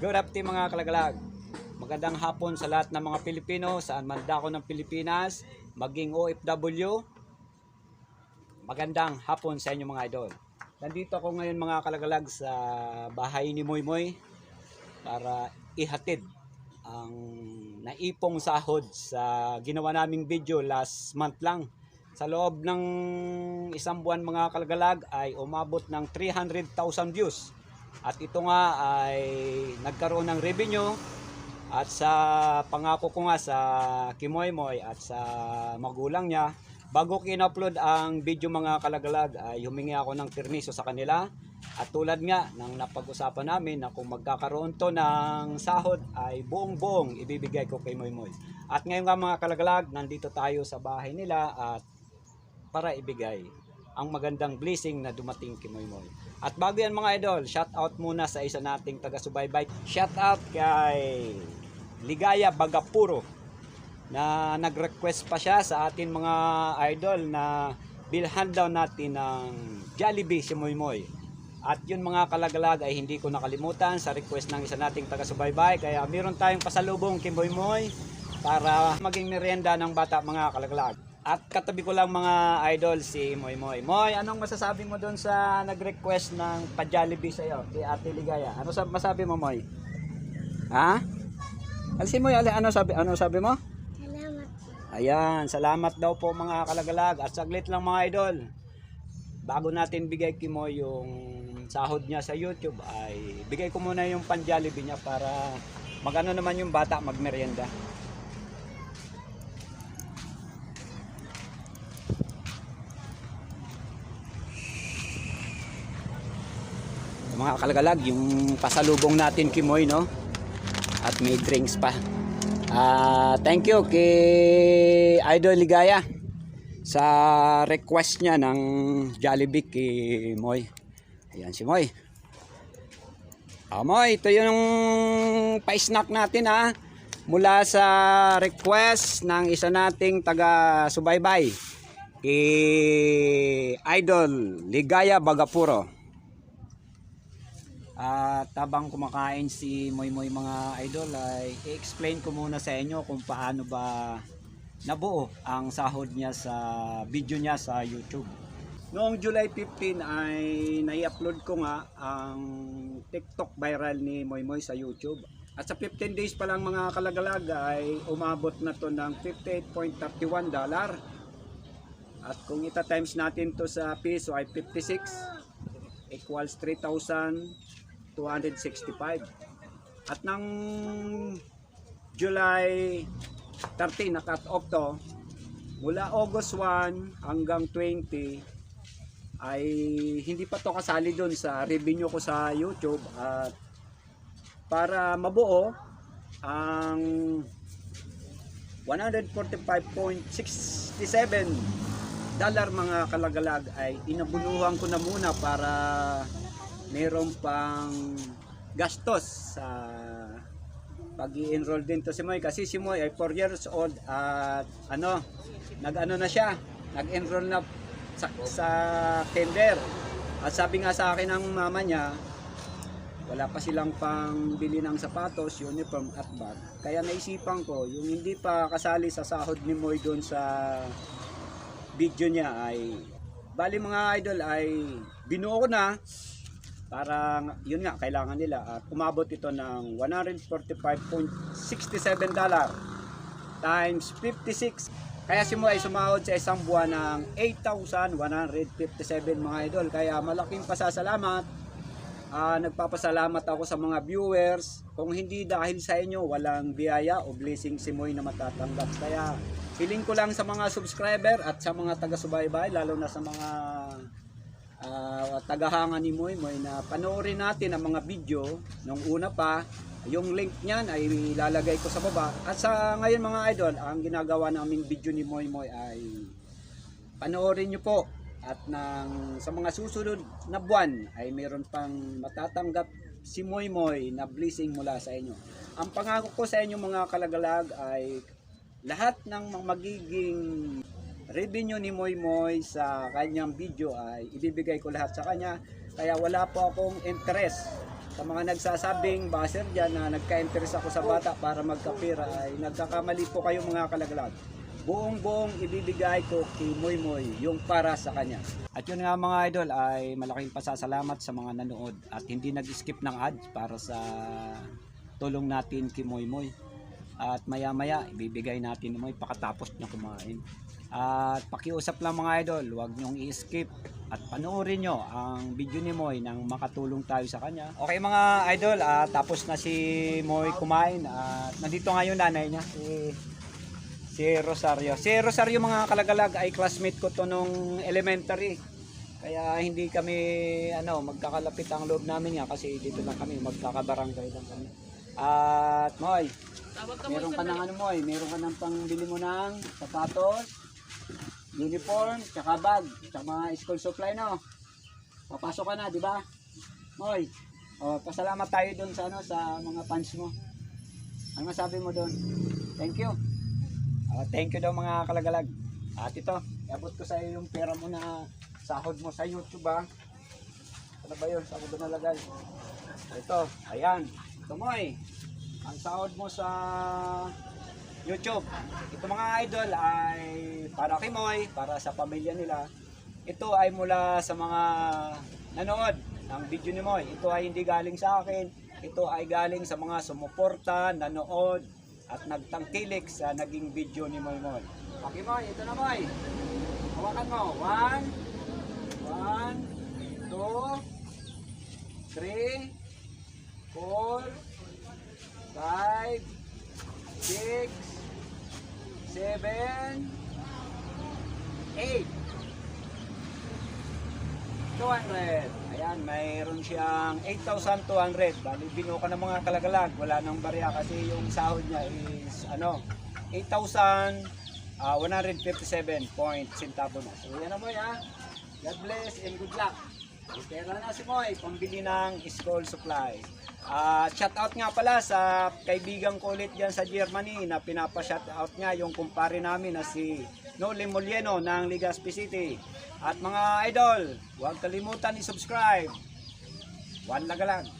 Good afternoon mga kalagalag. Magandang hapon sa lahat ng mga Pilipino saan man dako ng Pilipinas, maging OFW. Magandang hapon sa inyo mga idol. Nandito ako ngayon mga kalagalag sa bahay ni Moy Moy para ihatid ang naipong sahod sa ginawa naming video last month lang. Sa loob ng isang buwan mga kalagalag ay umabot ng 300,000 views. At ito nga ay nagkaroon ng revenue at sa pangako ko nga sa Kimoymoy at sa magulang niya, bago kinupload ang video mga kalagalag ay humingi ako ng permiso sa kanila. At tulad nga ng napag-usapan namin na kung magkakaroon to ng sahod ay buong-buong ibibigay ko kay Moymoy. At ngayon nga mga kalagalag, nandito tayo sa bahay nila at para ibigay ang magandang blessing na dumating kay Moymoy. At bago yan mga idol, shout out muna sa isa nating taga-subaybay. Shout out kay Ligaya Bagapuro na nag-request pa siya sa atin mga idol na bilhan daw natin ng Jollibee si Moymoy. At yun mga kalagalag ay hindi ko nakalimutan sa request ng isa nating taga-subaybay. Kaya meron tayong pasalubong kay Moymoy para maging merienda ng bata mga kalagalag. At katabi ko lang mga idol si Moy Moy. Moy, anong masasabi mo doon sa nag-request ng pa-Jollibee sa'yo, kay Ate Ligaya? Ano sa masabi mo, Moy? Ha? Alisin mo, ali, ano sabi, ano sabi mo? Salamat. Ayan, salamat daw po mga kalagalag. At saglit lang mga idol. Bago natin bigay kay Moy yung sahod niya sa YouTube ay bigay ko muna yung pan-Jollibee niya para magano naman yung bata magmerienda. Mga kalagalag yung pasalubong natin kay Moy no at may drinks pa Ah, thank you kay Idol Ligaya sa request niya ng Jollibee kay Moy. Ayan si Moy. Ah, Moy, ito yung pa-snack natin ha. Mula sa request ng isa nating taga subaybay kay Idol Ligaya Bagapuro. At tabang kumakain si Moy Moy mga idol ay i-explain ko muna sa inyo kung paano ba nabuo ang sahod niya sa video niya sa YouTube. Noong July 15 ay nai-upload ko nga ang TikTok viral ni Moy Moy sa YouTube. At sa 15 days pa lang mga kalagalag ay umabot na to ng 58.31 dollar. At kung ita times natin to sa piso ay 56 equals 3,000 265. At nang July 13 na cut off to, mula August 1 hanggang 20 ay hindi pa to kasali doon sa revenue ko sa YouTube at para mabuo ang 145.67 dollar mga kalagalag ay inabunuhan ko na muna para meron pang gastos sa pag enroll din to si Moy. Kasi si Moy ay 4 years old at ano nag-ano na siya. Nag-enroll na sa, sa kinder at sabi nga sa akin ng mama niya wala pa silang pang bili ng sapatos, uniform at bag. Kaya naisipan ko, yung hindi pa kasali sa sahod ni Moy doon sa video niya ay bali mga idol ay binuo ko na para yun nga kailangan nila. At umabot ito ng 145.67 dollar times 56 kaya si Mo ay sumahod sa isang buwan ng 8,157 mga idol. Kaya malaking pasasalamat. Ah, nagpapasalamat ako sa mga viewers. Kung hindi dahil sa inyo walang biyaya o blessing si Moy na matatanggap. Kaya feeling ko lang sa mga subscriber at sa mga taga-subaybay lalo na sa mga uh, tagahanga ni Moy Moy na panoorin natin ang mga video. Nung una pa yung link niyan ay ilalagay ko sa baba. At sa ngayon mga idol ang ginagawa naming video ni Moy Moy ay panoorin nyo po. At nang sa mga susunod na buwan ay mayroon pang matatanggap si Moy Moy na blessing mula sa inyo. Ang pangako ko sa inyo mga kalagalag ay lahat ng magiging revenue ni Moy Moy sa kanyang video ay ibibigay ko lahat sa kanya kaya wala po akong interest sa mga nagsasabing baser dyan na nagka-interest ako sa bata para magkapira ay nagkakamali po kayo mga kalagalag. Buong buong ibibigay ko kay Moy Moy yung para sa kanya. At yun nga mga idol ay malaking pasasalamat sa mga nanood at hindi nag-skip ng ads para sa tulong natin kay Moy Moy. At maya maya ibibigay natin Moy pakatapos niya kumain. At pakiusap lang mga idol, huwag niyong i-skip at panoorin nyo ang video ni Moy nang makatulong tayo sa kanya. Okay mga idol, ah, tapos na si Moy kumain at nandito ngayon nanay niya, si, si Rosario. Si Rosario mga kalagalag ay classmate ko to nung elementary. Kaya hindi kami ano magkakalapit ang loob namin nga kasi dito lang kami magkakabarangay lang kami. At Moy, meron ka ng ano Moy, meron ka ng pangbili mo ng sapatos, uniform, tsaka bag, tsaka mga school supply no. Papasok ka na, di ba? Moy, oh, pasalamat tayo doon sa ano sa mga fans mo. Ano masabi mo doon? Thank you. Oh, thank you daw mga kalagalag. At ito, iabot ko sa iyo yung pera mo na sahod mo sa YouTube ha. Ano ba yun? Saan ko ba nalagay? Ito, ayan. Ito Moy. Ang sahod mo sa YouTube. Ito mga idol ay para kay Moy, para sa pamilya nila. Ito ay mula sa mga nanood ng video ni Moy. Ito ay hindi galing sa akin. Ito ay galing sa mga sumuporta, nanood, at nagtangkilik sa naging video ni Moy Moy. Okay Moy, ito na Moy. Hawakan mo. One, one, two, three, four, five, seven, eight. 200. Ayan, mayroon siyang 8,200. Bali, binuo ka ng mga kalagalag. Wala nang barya kasi yung sahod niya is ano, 8,157 point centavo na. So, yan na mo ya. God bless and good luck. Pera na si Moy, pambili ng school supply. At shout out nga pala sa kaibigan ko ulit dyan sa Germany na pinapa-shout out niya yung kumpare namin na si Noli Molieno ng Legazpi City. At mga idol, huwag kalimutan i-subscribe. One lagalag.